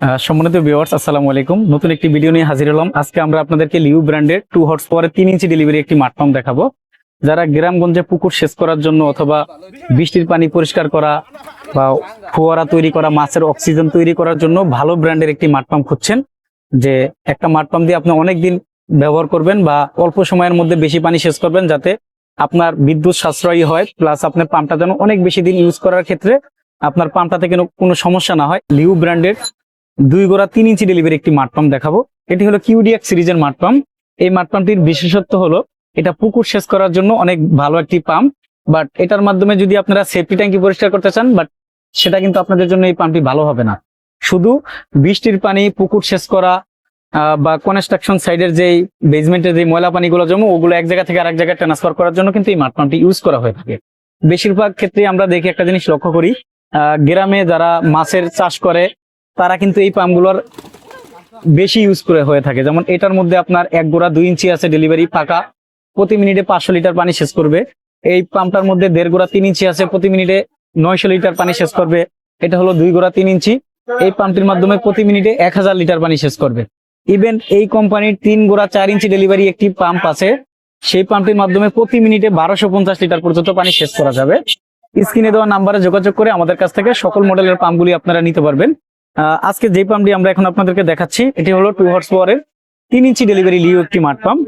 সম্মানিত ভিউয়ার্স আসসালামু আলাইকুম। নতুন একটি ভিডিও নিয়ে হাজির হলাম। আজকে আমরা আপনাদেরকে লিউ ব্র্যান্ডের টু হর্স পাওয়ারের তিন ইঞ্চি ডেলিভারি একটি মাঠ পাম্প দেখাবো। যারা গ্রামগঞ্জে পুকুর সেচ করার জন্য অথবা বৃষ্টির পানি পরিষ্কার করা বা ফোয়ারা তৈরি করা, মাছের অক্সিজেন তৈরি করার জন্য ভালো ব্র্যান্ডের একটি মাঠ পাম্প খুঁজছেন, যে একটা মাঠ পাম্প দিয়ে আপনি অনেক দিন ব্যবহার করবেন বা অল্প সময়ের মধ্যে বেশি পানি সেচ করবেন যাতে আপনার বিদ্যুৎ সাশ্রয়ী হয় প্লাস আপনার পাম্পটা যেন অনেক বেশি দিন ইউজ করার ক্ষেত্রে আপনার পাম্পটা থেকে কোনো সমস্যা না হয়। লিউ ব্র্যান্ডের দুই গোড়া তিন ইঞ্চি ডেলিভারি একটি মাঠ পাম্প দেখাবো। এটি হলো কিউডিএক্স সিরিজের মাঠ পাম্প এই মাঠ পাম্পটির বিশেষত্ব হলো, এটা পুকুর সেচ করার জন্য অনেক ভালো একটি পাম্প বাট এটার মাধ্যমে যদি আপনারা সেফটি ট্যাঙ্কি পরিষ্কার করতে চান বাট সেটা কিন্তু আপনাদের জন্য এই পাম্পটি ভালো হবে না। শুধু বৃষ্টির পানি, পুকুর সেচ করা বা কনস্ট্রাকশন সাইডের যে বেসমেন্টের যে ময়লা পানিগুলো জমে, ওগুলো এক জায়গা থেকে আরেক জায়গায় ট্রান্সফার করার জন্য কিন্তু এই মাঠ পাম্পটি ইউজ করা হয়ে থাকে। বেশিরভাগ ক্ষেত্রে আমরা দেখি একটা জিনিস লক্ষ্য করি গ্রামে যারা মাছের চাষ করে তারা কিন্তু এই পাম্পগুলোর বেশি ইউজ করে হয়ে থাকে। যেমন এটার মধ্যে আপনার এক গোড়া দুই ইঞ্চি আছে ডেলিভারি পাকা, প্রতি মিনিটে পাঁচশো লিটার পানি শেষ করবে। এই পাম্পটার মধ্যে দেড় গোড়া তিন ইঞ্চি আছে, প্রতি মিনিটে নয়শো লিটার পানি শেষ করবে। এটা হলো দুই গোড়া তিন ইঞ্চি। এই পাম্পটির মাধ্যমে প্রতি মিনিটে এক হাজার লিটার পানি শেষ করবে। ইভেন এই কোম্পানির তিন গোড়া চার ইঞ্চি ডেলিভারি একটি পাম্প আছে। সেই পাম্পটির মাধ্যমে প্রতি মিনিটে বারোশো পঞ্চাশ লিটার পর্যন্ত পানি শেষ করা যাবে। স্ক্রিনে দেওয়া নাম্বারে যোগাযোগ করে আমাদের কাছ থেকে সকল মডেলের পাম্পগুলি আপনারা নিতে পারবেন। আজকে যে পাম্পটি আমরা এখন আপনাদেরকে দেখাচ্ছি, এটি হলো টু হর্স পাওয়ারের তিন ইঞ্চি ডেলিভারি লিও একটি মাঠ পাম্প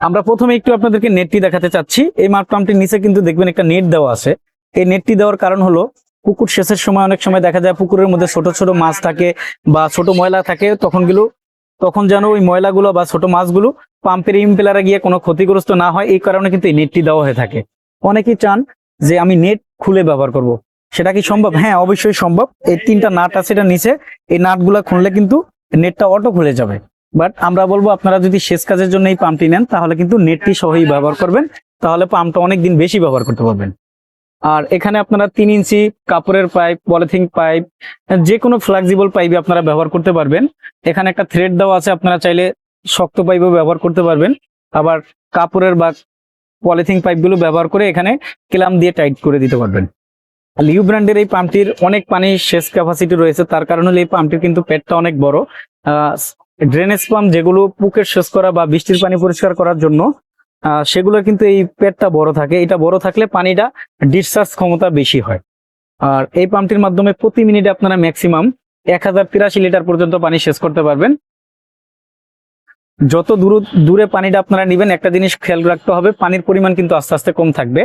আমরা প্রথমে একটু আপনাদেরকে নেটটি দেখাতে চাচ্ছি। এই মাঠ পাম্পটির নিচে কিন্তু দেখবেন একটা নেট দেওয়া আছে। এই নেটটি দেওয়ার কারণ হলো, পুকুর শেষের সময় অনেক সময় দেখা যায় পুকুরের মধ্যে ছোট ছোট মাছ থাকে বা ছোট ময়লা থাকে, তখনগুলো, তখন যেন ওই ময়লাগুলো বা ছোট মাছগুলো পাম্পের ইম্পেলারে গিয়ে কোনো ক্ষতিগ্রস্ত না হয়, এই কারণে কিন্তু এই নেটটি দেওয়া হয়ে থাকে। অনেকেই চান যে আমি নেট খুলে ব্যবহার করব। সেটা কি সম্ভব? হ্যাঁ অবশ্যই সম্ভব। এই তিনটা নাট আছে এটা নিচে। এই নাটগুলা খুললে কিন্তু নেটটা অটো খুলে যাবে। বাট আমরা বলব আপনারা যদি শেষ কাজের জন্য এই পাম্পটি নেন, তাহলে কিন্তু নেটটি সহই ব্যবহার করবেন। তাহলে পাম্পটা অনেক দিন বেশি ব্যবহার করতে পারবেন। আর এখানে আপনারা তিন ইঞ্চি কাপড়ের পাইপ, পলিথিন পাইপ যে কোনো ফ্লেক্সিবল পাইপে আপনারা ব্যবহার করতে পারবেন। এখানে একটা থ্রেড দেওয়া আছে, আপনারা চাইলে শক্ত পাইপও ব্যবহার করতে পারবেন। আবার কাপড়ের বা পলিথিন পাইপগুলো ব্যবহার করে এখানে ক্লাম দিয়ে টাইট করে দিতে পারবেন। লিউ ব্র্যান্ডের এই পাম্পটির অনেক পানি শেষ ক্যাপাসিটি রয়েছে। তার কারণে এই পাম্পটির কিন্তু পেটটা অনেক বড়। ড্রেনেজ পাম্প যেগুলো পুকের সেচ করা বা বৃষ্টির পানি পরিষ্কার করার জন্য আহ, সেগুলোর কিন্তু এই পেটটা বড় থাকে। এটা বড় থাকলে পানিটা ডিসচার্জ ক্ষমতা বেশি হয়। আর এই পাম্পটির মাধ্যমে প্রতি মিনিটে আপনারা ম্যাক্সিমাম এক হাজার তিরাশি লিটার পর্যন্ত পানি শেষ করতে পারবেন। যত দূর দূরে পানিটা আপনারা নেবেন একটা জিনিস খেয়াল রাখতে হবে পানির পরিমাণ কিন্তু আস্তে আস্তে কম থাকবে।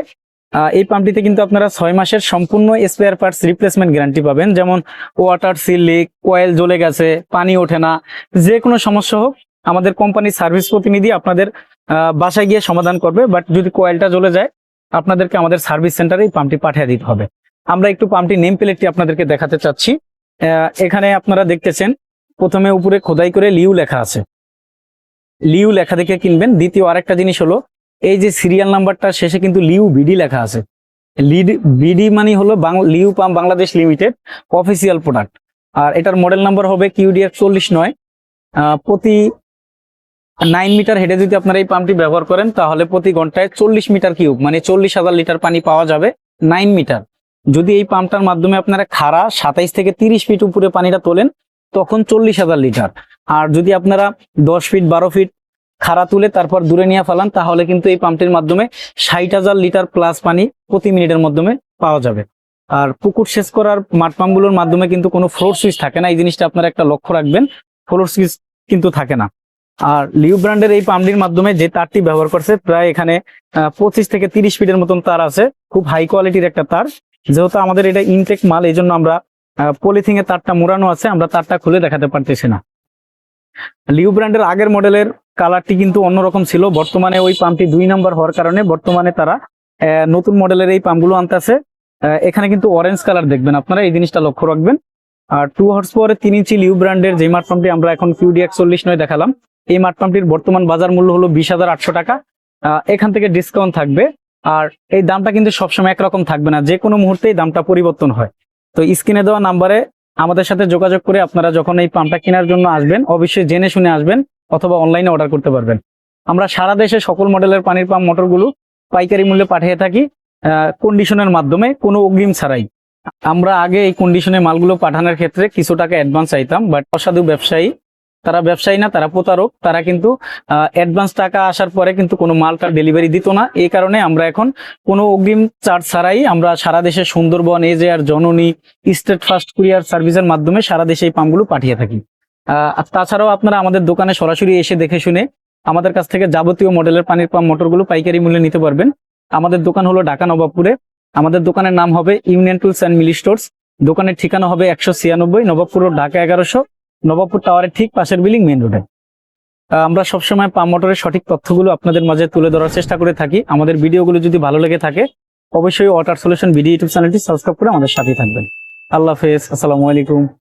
এই পাম্পটিতে কিন্তু আপনারা ছয় মাসের সম্পূর্ণ স্পেয়ার পার্টস রিপ্লেসমেন্ট গ্যারান্টি পাবেন। যেমন ওয়াটার সিল লিক কয়েল জ্বলে গেছে, পানি ওঠে না, যে কোনো সমস্যা হোক, আমাদের কোম্পানির সার্ভিস প্রতিনিধি আপনাদের বাসায় গিয়ে সমাধান করবে। বাট যদি কয়েলটা জ্বলে যায়, আপনাদেরকে আমাদের সার্ভিস সেন্টারে এই পাম্পটি পাঠিয়ে দিতে হবে। আমরা একটু পাম্পটি নেম প্লেটটি আপনাদেরকে দেখাতে চাচ্ছি। এখানে আপনারা দেখতেছেন, প্রথমে উপরে খোদাই করে লিউ লেখা আছে। লিউ লেখা দেখে কিনবেন। দ্বিতীয় আরেকটা জিনিস হলো এই যে সিরিয়াল নাম্বারটা শেষে কিন্তু লিউ বিডি লেখা আছে। লিড বিডি মানে হলো Liu pump Bangladesh limited official product আর এটার মডেল নাম্বার হবে কিউডিএফ চল্লিশ নয়। প্রতি নাইন মিটার হেডে যদি আপনারা এই পাম্পটি ব্যবহার করেন, তাহলে প্রতি ঘন্টায় চল্লিশ মিটার কিউব মানে চল্লিশ হাজার লিটার পানি পাওয়া যাবে নাইন মিটার যদি এই পাম্পটার মাধ্যমে আপনারা খাড়া সাতাইশ থেকে তিরিশ ফিট উপরে পানিটা তোলেন, তখন চল্লিশ হাজার লিটার আর যদি আপনারা দশ ফিট বারো ফিট খাড়া তুলে তারপর দূরে নিয়ে ফেলান, তাহলে কিন্তু এই পাম্পটির মাধ্যমে ষাট হাজার লিটার প্লাস পানি প্রতি মিনিটের মাধ্যমে পাওয়া যাবে। আর পুকুর সেচ করার মাঠ পাম্পগুলোর মাধ্যমে কিন্তু কোনো ফ্লোর সুইচ থাকে না। এই জিনিসটা আপনারা একটা লক্ষ্য রাখবেন ফ্লোর সুইচ কিন্তু থাকে না। আর লিউ ব্র্যান্ডের এই পাম্পটির মাধ্যমে যে তারটি ব্যবহার করছে, প্রায় এখানে পঁচিশ থেকে তিরিশ ফিটের মতন তার আছে। খুব হাই কোয়ালিটির একটা তার। যেহেতু আমাদের এটা ইনটেক মাল এই জন্য আমরা পলিথিং এর তারটা মোড়ানো আছে, আমরা তারটা খুলে দেখাতে পারতেছি না। লিউ ব্র্যান্ডের আগের মডেলের কালারটি কিন্তু অন্যরকম ছিল। বর্তমানে ওই পাম্পটি দুই নাম্বার হওয়ার কারণে বর্তমানে তারা নতুন মডেলের এই পাম্পগুলো আনতেছে। এখানে কিন্তু অরেঞ্জ কালার দেখবেন আপনারা, এই জিনিসটা লক্ষ্য রাখবেন। আর টু হর্স পাওয়ারের তিন ইঞ্চি লিউ ব্র্যান্ডের যে মাঠ পাম্পটি আমরা এখন কিউডি একচল্লিশ নয় দেখালাম, এই মাঠ পাম্পটির বর্তমান বাজার মূল্য হলো বিশ হাজার আটশো টাকা। এখান থেকে ডিসকাউন্ট থাকবে। আর এই দামটা কিন্তু সবসময় একরকম থাকবে না যে কোনো মুহূর্তেই দামটা পরিবর্তন হয়। তো স্ক্রিনে দেওয়া নাম্বারে আমাদের সাথে যোগাযোগ করে আপনারা যখন এই পাম্পটা কেনার জন্য আসবেন, অবশ্যই জেনে শুনে আসবেন অথবা অনলাইনে অর্ডার করতে পারবেন। আমরা সারা দেশে সকল মডেলের পানির পাম্প মোটরগুলো পাইকারি মূল্যে পাঠিয়ে থাকি কন্ডিশনের মাধ্যমে, কোনো অগ্রিম ছাড়াই। আমরা আগে এই কন্ডিশনে মালগুলো পাঠানোর ক্ষেত্রে কিছু টাকা অ্যাডভান্স চাইতাম বাট অসাধু ব্যবসায়ী তারা ব্যবসায়ী না, তারা প্রতারক। তারা কিন্তু অ্যাডভান্স টাকা আসার পরে কিন্তু কোনো মালটা ডেলিভারি দিত না। এই কারণে আমরা এখন কোনো অগ্রিম চার্জ ছাড়াই আমরা সারা দেশে সুন্দরবন এজে আর জননী স্টেট ফার্স্ট কুরিয়ার সার্ভিসের মাধ্যমে সারা দেশে এই পাম্পগুলো পাঠিয়ে থাকি। তাছাড়াও আপনারা আমাদের দোকানে সরাসরি এসে দেখে শুনে আমাদের কাছ থেকে যাবতীয় মডেলের পানির পাম্প মোটরগুলো পাইকারি মূল্যে নিতে পারবেন। আমাদের দোকান হলো ঢাকা নবাবপুরে। আমাদের দোকানের নাম হবে union tools and Mili stores দোকানের ঠিকানা হবে একশো ছিয়ানব্বই নবাবপুর ঢাকা এগারোশো। নবাবপুর টাওয়ারের ঠিক পাশের বিল্ডিং মেন রোডে। আমরা সবসময় পাম মোটরের সঠিক তথ্যগুলো আপনাদের মাঝে তুলে ধরার চেষ্টা করে থাকি। আমাদের ভিডিওগুলো যদি ভালো লেগে থাকে, অবশ্যই ওয়াটার সলিউশন ভিডিও ইউটিউব চ্যানেলটি সাবস্ক্রাইব করে আমাদের সাথে থাকবেন। আল্লাহ হাফেজ, আসসালামু আলাইকুম।